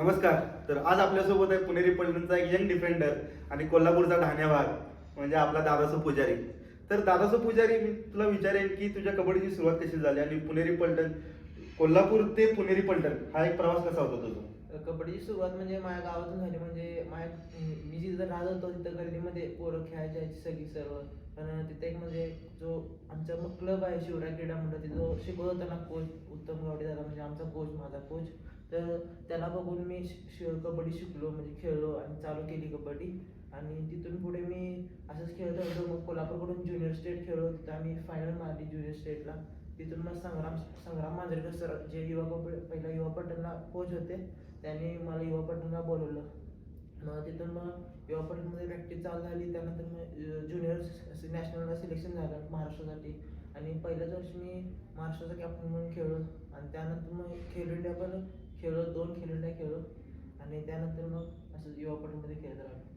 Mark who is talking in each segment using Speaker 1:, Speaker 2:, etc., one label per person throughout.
Speaker 1: नमस्कार. तर आज आपल्यासोबत आहे पुणेरी पलटणचा एक यंग डिफेंडर आणि कोल्हापूरचा धान्याभाग म्हणजे आपला दादासो पुजारी. तर दादासो पुजारी मी तुला विचारेन की तुझ्या कबड्डीची सुरुवात कशी झाली आणि पुणेरी पलटण कोल्हापूर ते पुणेरी पलटण हा एक प्रवास कसा होता तुझा?
Speaker 2: कबड्डीची सुरुवात म्हणजे माझ्या गावातून झाली. म्हणजे माझ्या मी जिथं राहत होतो तिथं गल्लीमध्ये पोरं खेळायची सगळी सर्व. पण तिथे एक म्हणजे जो आमचा क्लब आहे शिवराय क्रीडा मंडळ तिथं शिकवत होता ना कोच उत्तम गावडे दादा म्हणजे आमचा कोच माझा कोच तर त्याला बघून मी शि- कबड्डी शिकलो म्हणजे खेळलो आणि चालू केली कबड्डी. आणि तिथून पुढे मी असंच खेळत होतो मग कोल्हापूरकडून ज्युनियर स्टेट खेळलो तिथं आम्ही फायनल मारली ज्युनियर स्टेटला तिथून मग संग्राम संग्राम मांजरेकर सर जे युवा कबड्डी पहिला युवा पटलला कोच होते त्यांनी मला युवा पटलला बोलवलं. मग तिथून मग युवा पटलमध्ये प्रॅक्टिस चालू झाली. त्यानंतर मग ज्युनियर नॅशनलला सिलेक्शन झालं महाराष्ट्रासाठी. आणि पहिल्याच वर्षी मी महाराष्ट्राचा कॅप्टन म्हणून खेळलो. आणि त्यानंतर मग खेलो इंडिया पण खेळलो दोन इंडिया खेळलो. आणि त्यानंतर मग असं युवा पटलमध्ये खेळत राहिलो.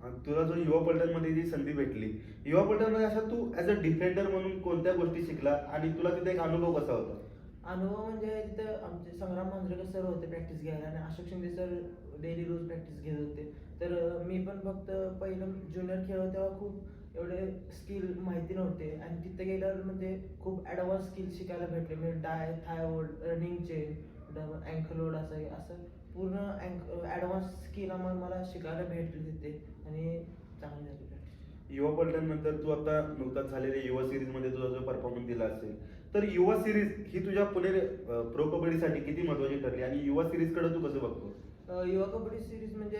Speaker 1: आणि तुला जो युवा पलटणमध्ये जी संधी भेटली युवा पलटणमध्ये अशा तू ऍज अ डिफेंडर म्हणून कोणत्या गोष्टी शिकला आणि तुला तिथे एक अनुभव कसा होता?
Speaker 2: अनुभव म्हणजे तिथं आमचे संग्राम मांजरेकर सर होते प्रॅक्टिस घ्यायला आणि अशोक शिंदे सर डेली रोज प्रॅक्टिस घेत होते. तर मी पण फक्त पहिलं ज्युनियर खेळ तेव्हा खूप एवढे स्किल माहिती नव्हते. आणि तिथे गेल्यावर म्हणजे खूप ॲडव्हान्स स्किल शिकायला भेटले. म्हणजे डाय थाय होल्ड रनिंगचे डबल अँकल लोड असं असं पूर्ण अँक ॲडव्हान्स स्किल आम्हाला मला शिकायला भेटले तिथे आणि चांगली झाली प्रॅक्टिस
Speaker 1: युवा पलटणनंतर तू आता नुकताच झालेल्या युवा सिरीजमध्ये तुझा जो परफॉर्मन्स दिला असेल तर युवा सिरीज ही तुझ्या पुणे प्रो कबड्डीसाठी किती महत्वाची ठरली आणि युवा सिरीजकडे तू कसं बघतो
Speaker 2: युवा कबड्डी सिरीज म्हणजे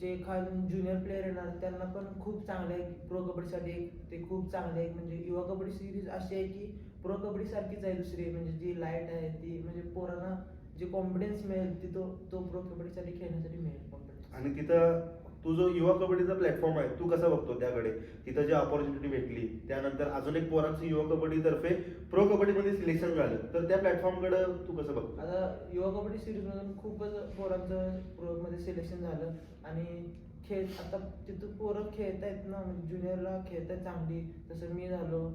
Speaker 2: जे खालून ज्युनियर प्लेयर येणार त्यांना पण खूप चांगलं आहे. प्रो कबड्डीसाठी ते खूप चांगलं आहे. म्हणजे युवा कबड्डी सिरीज अशी आहे की प्रो कबड्डीसारखीच आहे दुसरी. म्हणजे जी लाइट आहे ती म्हणजे पोरांना जे कॉन्फिडन्स मिळेल ती तो तो प्रो कबड्डीसाठी खेळण्यासाठी मिळेल कॉन्फिडन्स
Speaker 1: आणि तिथं तू जो युवा कबड्डीचा प्लॅटफॉर्म आहे तू कसा बघतो त्याकडे? तिथं जी ऑपॉर्च्युनिटी भेटली त्यानंतर अजून एक पोरांचं युवा कबड्डीतर्फे प्रो कबड्डीमध्ये सिलेक्शन झालं तर त्या प्लॅटफॉर्मकडे तू कसं बघतो?
Speaker 2: आता युवा कबड्डी सिरीजमधून खूपच पोरांचं प्रोमध्ये सिलेक्शन झालं आणि खेळ आता तिथं पोरं खेळत आहेत ना म्हणजे ज्युनियरला खेळत आहेत चांगली तसं मी झालो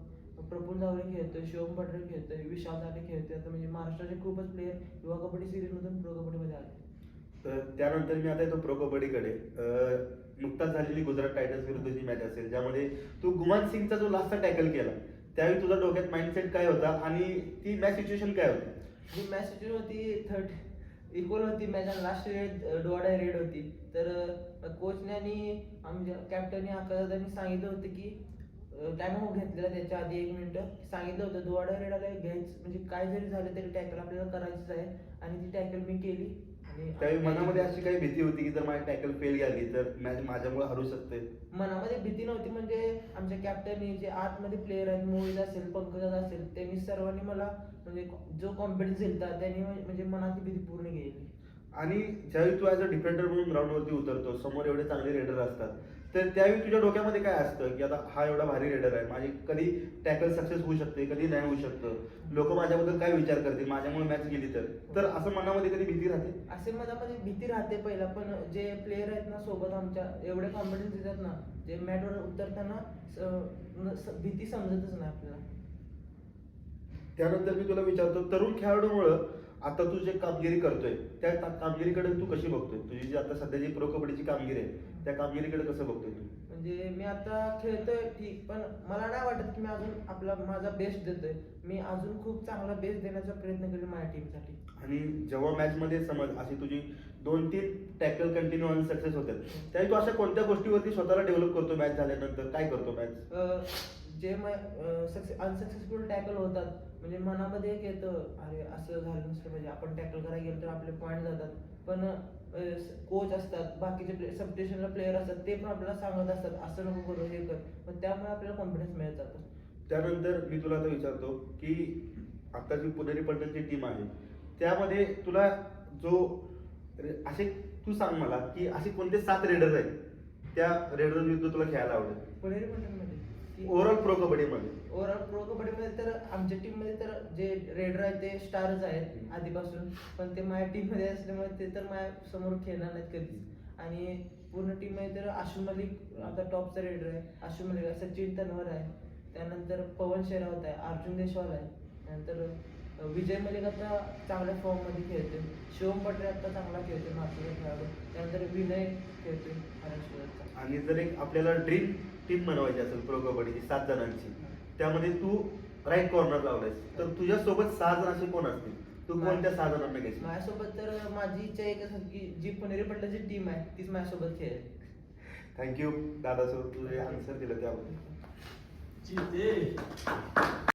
Speaker 2: प्रफुल जावरे खेळतोय शिवम भटरे खेळतोय विशाल दाटे खेळतोय आता म्हणजे महाराष्ट्राचे खूपच प्लेयर युवा कबड्डी सिरीजमधून प्रो कबड्डीमध्ये आले.
Speaker 1: तर त्यानंतर मी आता येतो प्रो कबड्डीकडे. नुकताच झालेली गुजरात टायटन्स विरुद्धची मॅच असेल ज्यामध्ये तू गुमान सिंगचा जो लास्टचा टॅकल केला त्यावेळी तुझ्या डोक्यात माइंडसेट काय होता आणि ती मॅच सिच्युएशन काय होती?
Speaker 2: ती मॅच सिच्युएशन होती थर्ड इक्वल होती मॅच आणि लास्ट रेड डोळा रेड होती. तर कोचने आणि आमच्या कॅप्टनने आकाशदादांनी सांगितलं होतं की टाइम घेतलेला त्याच्या आधी एक मिनिट सांगितलं होतं दोवाडा रेड आला घ्यायचं म्हणजे काय जरी झालं तरी टॅकल आपल्याला करायचंच आहे. आणि ती टॅकल मी केली.
Speaker 1: त्यावेळी मनामध्ये अशी काही भीती होती की जर माझी टॅकल फेल झाली तर मॅच माझ्यामुळे हरू शकते?
Speaker 2: मनामध्ये भीती नव्हती म्हणजे आमच्या कॅप्टननी जे आतमध्ये प्लेयर आहेत मोहित असेल पंकज असेल त्यांनी सर्वांनी मला म्हणजे जो कॉन्फिडन्स दिलता त्यांनी म्हणजे मनातली भीती पूर्ण गेली
Speaker 1: आणि ज्यावेळी तू ऍज अ डिफेंडर म्हणून ग्राउंडवरती उतरतो समोर एवढे चांगले रेडर असतात तर त्यावेळी तुझ्या डोक्यामध्ये काय असतं की आता हा एवढा भारी रेडर आहे माझी कधी टॅकल सक्सेस होऊ शकते कधी नाही होऊ शकतं? लोक माझ्याबद्दल काय विचार करतील? माझ्यामुळे मॅच गेली तर? तर असं मनामध्ये कधी भीती राहते?
Speaker 2: असे मनामध्ये भीती राहते पहिला पण जे प्लेयर आहेत ना सोबत आमच्या एवढे कॉन्फिडन्स देतात ना जे मॅटवर उतरताना भीती समजतच नाही आपल्याला.
Speaker 1: त्यानंतर मी तुला विचारतो तरुण खेळाडूमुळं आता तू जे कामगिरी करतोय त्या कामगिरीकडे तू कशी बघतोय? तुझी जी आता सध्या जी प्रो कबड्डीची कामगिरी आहे त्या कामगिरीकडे कसं बघतोय तू?
Speaker 2: म्हणजे मी आता खेळतोय ठीक पण मला नाही वाटत की मी अजून आपला माझा बेस्ट देतोय. मी अजून खूप चांगला बेस्ट देण्याचा प्रयत्न करेन माझ्या टीमसाठी
Speaker 1: आणि जेव्हा मॅच मध्ये समज अशी तुझी दोन तीन टॅकल कंटिन्यू सक्सेस होतात त्यावेळी तू अशा कोणत्या गोष्टीवरती स्वतःला डेव्हलप करतो मॅच झाल्यानंतर? काय करतो मॅच
Speaker 2: जे अनसक्सेसफुल टॅकल होतात म्हणजे मनामध्ये एक येतं अरे असं झालं नसलं पाहिजे आपण टॅकल करायला गेलो तर आपले पॉईंट जातात. पण कोच असतात बाकीचे प्ले सबस्टेशनला प्लेअर असतात ते पण आपल्याला सांगत असतात असं नको करू हे कर. पण त्यामुळे आपल्याला कॉन्फिडन्स मिळत जातो.
Speaker 1: त्यानंतर मी तुला आता विचारतो की आता जी पुणेरी पलटणची टीम आहे त्यामध्ये तुला जो असे तू सांग मला की असे कोणते सात रेडर्स आहेत? त्या रेडर विरुद्ध तुला खेळायला आवडेल.
Speaker 2: पुणेरी मध्ये
Speaker 1: ओव्हरऑल प्रो कबड्डीमध्ये
Speaker 2: ओव्हरऑल प्रो कबड्डीमध्ये तर आमच्या टीममध्ये तर जे रेडर आहेत ते स्टारच आहेत आधीपासून. पण ते माझ्या टीममध्ये असल्यामुळे ते तर माझ्यासमोर खेळणार नाहीत कधीच. आणि पूर्ण टीममध्ये तर आशु मलिक आता टॉपचा रेडर आहे. आशु मलिक आहे सचिन तन्वर आहे. त्यानंतर पवन शेरावत आहे. अर्जुन देशवाल आहे. त्यानंतर अं, विजय मलिक आता चांगल्या फॉर्ममध्ये खेळतोय. शिवम पटेल आता चांगला खेळतोय महाराष्ट्राचा खेळाडू. त्यानंतर विनय खेळतोय महाराष्ट्राचा
Speaker 1: आणि जर एक आपल्याला ड्रीम टीम बनवायची असेल प्रो कबड्डीची सात जणांची त्यामध्ये तू राईट कॉर्नर लावलायस. तर तुझ्या सोबत सहा जण असे कोण असतील? तू कोणत्या सहा जणांना घ्यायची
Speaker 2: माझ्यासोबत तर माझी इच्छा एकच आहे की जी पुणेरी पटलाची टीम आहे तीच माझ्यासोबत खेळेल.
Speaker 1: थँक्यू दादा सर तुझे आन्सर दिलं त्याबद्दल.